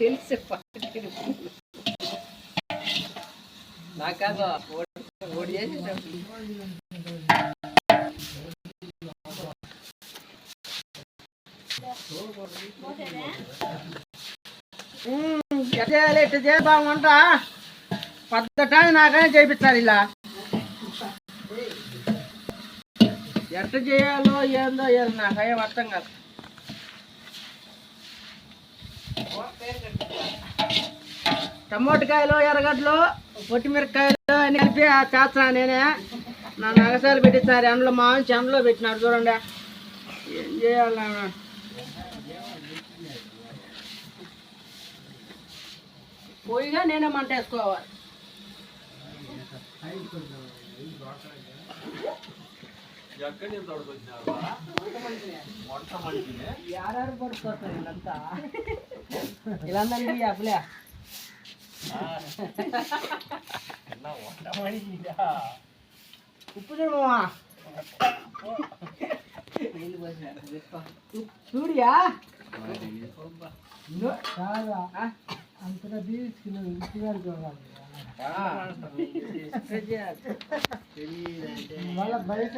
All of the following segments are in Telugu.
తెలుసు నాకాదు ఓడి చేసేటప్పుడు ఎట్లా చేయాలి ఎట్లా చేద్దామంట పద్ధతి నాకనే చేయించాలి ఇలా. ఎట్లా చేయాలో ఏందో ఏదో నాకేం అర్థం కాదు. టమోటకాయలు ఎర్రగడ్డలు పొట్టిమిరపకాయలు అన్ని కలిపి ఆ చేస్తాను నేనే. నా నగసాలు పెట్టించారు. ఎండలో మాంచి ఎండలో పెట్టినారు చూడండి. ఏం చేయాలి? పోయిగా నేనే మంట వేసుకోవాలి. యారారు పడుకోతారు వీళ్ళంతా. వీళ్ళందరికీ అప్పులే ఉప్పు చూడమా నీళ్ళు పోసినారు తీసుకో. చూడియా అంతగా తీసుకున్నాను ఇంటిగారికి వెళ్ళాలి మళ్ళీ బయట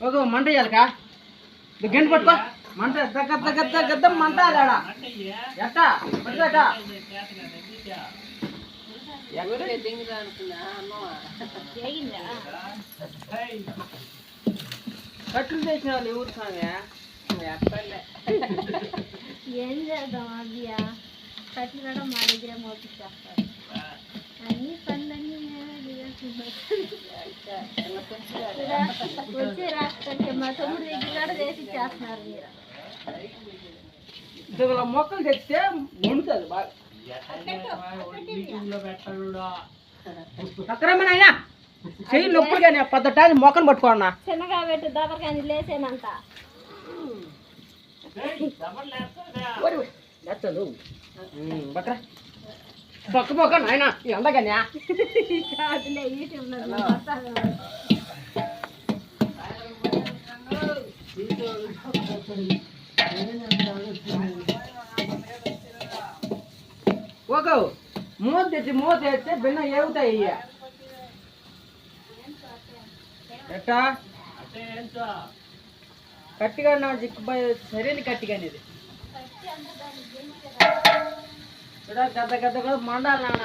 ఓకే మంట చేయాలకా గంట పట్టుకో. మంట దగ్గర దగ్గర దగ్గర మంట ఆడ ఎట్టా? అన్నమా కట్లు చేసిన వాళ్ళు ఎవరు స్వామి ఎప్పలే ఏం చేద్దాం అవ్యా కట్లు కూడా మా దగ్గరే మోపించేస్తారు అన్ని పనులన్నీ వచ్చి రాష్ట్రానికి మా తమ్ముడు దగ్గర కూడా చేసి చేస్తున్నారు మీరు. ఇదిగో మొక్కలు తెచ్చితే వండుతుంది బాగా. అక్కడమ్మనైనా చెయ్యి నొప్పులు కానీ పద్ధతి మొక్కను పట్టుకోన్నా చిన్నగా పెట్టు దబరకాని లేసేనంత లేచదు బక్రా పక్క పక్క నాయన ఎండగానే కాదులే యూట్యూబ్లో. ఒక మూత తెచ్చి మూత తెస్తే బిన్న ఏగుతాయి ఇయ్య. ఎట్టా? కట్టిగా నా చిక్కుబాయి సరైన కట్టిగా చూడ గద్ద గద్ద కూడా మండాలి నాన్న.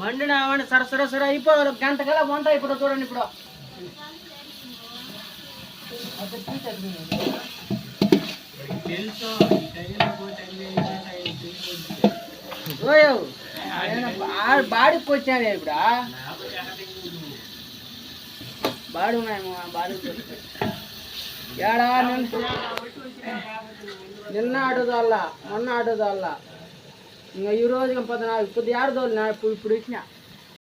మండిన ఆవిడ సర సర అయిపోవాలి. గంట కల్లా వంట ఇప్పుడు చూడండి ఇప్పుడు. బాడికి వచ్చాను ఇప్పుడు బాడు బాడికి బాడు ఏడా నిన్న నిన్న మొన్న ఆడోదల్లా ఇంకా ఈ రోజు పద్నాలుగు? ఇప్పుడు ఆడదోళ్ళు ఇప్పుడు ఇప్పుడు వచ్చినా